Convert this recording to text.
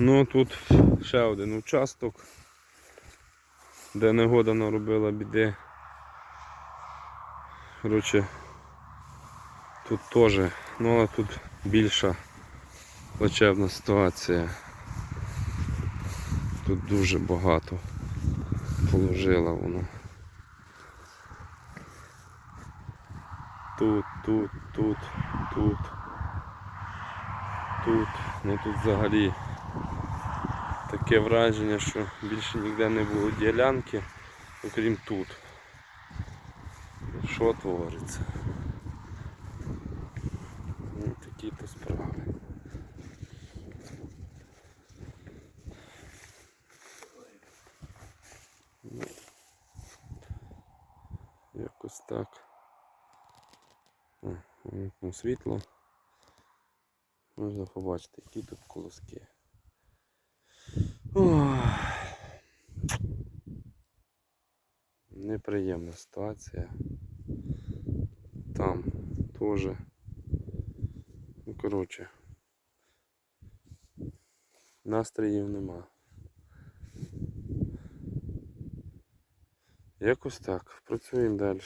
Ну тут ще один участок, де негода наробила біди. Коротше, тут теж, ну але тут більша плачевна ситуація. Тут дуже багато положила воно. Тут, тут, тут, тут, тут, ну тут взагалі таке враження, що більше ніде не було ділянки, окрім тут. Що твориться? Ну, такі то справи. Ну, Якось так. О, світло. Можна побачити, які тут колоски. Неприємна ситуація. Там теж. Ну, коротше. Настроїв нема. Якось так. Працюємо далі.